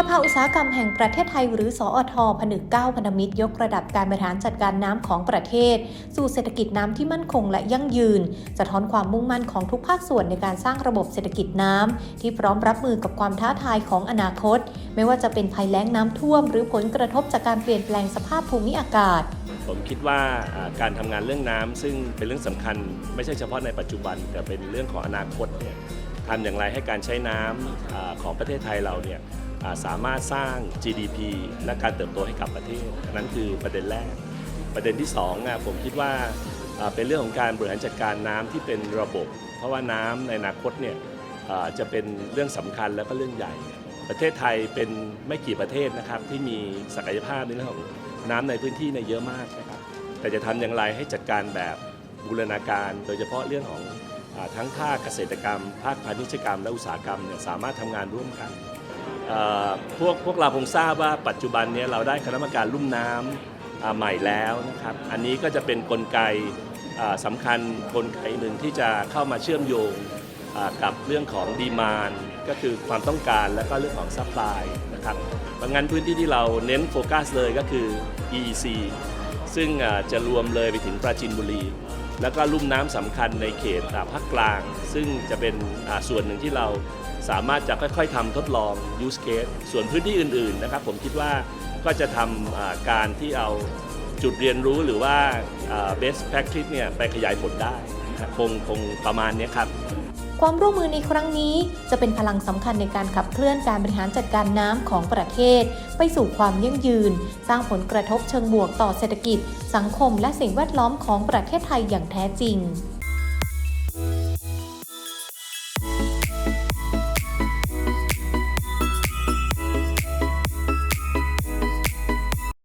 สภาอุตสาหกรรมแห่งประเทศไทยหรือสอทผนึกเก้าพันธมิตรยกระดับการบริหารจัดการน้ำของประเทศ สู่เศรษฐกิจน้ำที่มั่นคงและยั่งยืน สะท้อนความมุ่งมั่นของทุกภาคส่วนในการสร้างระบบเศรษฐกิจน้ำที่พร้อมรับมือกับความท้าทายของอนาคต ไม่ว่าจะเป็นภัยแล้งน้ำท่วม หรือผลกระทบจากการเปลี่ยนแปลงสภาพภูมิอากาศผมคิดว่าการทำงานเรื่องน้ำซึ่งเป็นเรื่องสำคัญไม่ใช่เฉพาะในปัจจุบัน แต่เป็นเรื่องของอนาคตเนี่ยทำอย่างไรให้การใช้น้ำอาของประเทศไทยเราเนี่ย สามารถสร้าง GDP และการเติบโตให้กับประเทศนั้นคือประเด็นแรก ประเด็นที่สองอะผมคิดว่าเป็นเรื่องของการบริหารจัดการน้ำที่เป็นระบบ เพราะว่าน้ำในอนาคตเนี่ยจะเป็นเรื่องสำคัญแล้วก็เรื่องใหญ่ ประเทศไทยเป็นไม่กี่ประเทศนะครับที่มีศักยภาพในเรื่องของน้ำในพื้นที่ในเยอะมากนะครับแต่จะทำอย่างไรให้จัดการแบบบูรณาการ โดยเฉพาะเรื่องของทั้งภาคเกษตรกรรม ภาคพาณิชยกรรม และอุตสาหกรรมเนี่ยสามารถทำงานร่วมกัน พวกพวกเราคงทราบว่าปัจจุบันนี้เราได้คณะกรรมการลุ่มน้ำอ่าใหม่แล้วนะครับ อันนี้ก็จะเป็นกลไกอ่าสำคัญกลไกหนึ่งที่จะเข้ามาเชื่อมโยงกับเรื่องของดีมานก็คือความต้องการและก็เรื่องของซัพพลายนะครับบางงานพื้นที่ที่เราเน้นโฟกัสเลยก็คือ EEC ซึ่งจะรวมเลยไปถึงปราจีนบุรี แล้วก็ลุ่มน้ำสำคัญในเขตภาคกลาง ซึ่งจะเป็นส่วนหนึ่งที่เรา สามารถจะค่อยๆทำทดลอง use case ส่วนพื้นที่อื่นๆนะครับผมคิดว่าก็จะทำการที่เอาจุดเรียนรู้หรือว่า best practice เนี่ยไปขยายผลได้คงคงประมาณนี้ครับ ความร่วมมือในครั้งนี้จะเป็นพลังสำคัญในการขับเคลื่อนการบริหารจัดการน้ำของประเทศ ไปสู่ความยั่งยืน สร้างผลกระทบเชิงบวกต่อเศรษฐกิจ สังคมและสิ่งแวดล้อมของประเทศไทยอย่างแท้จริง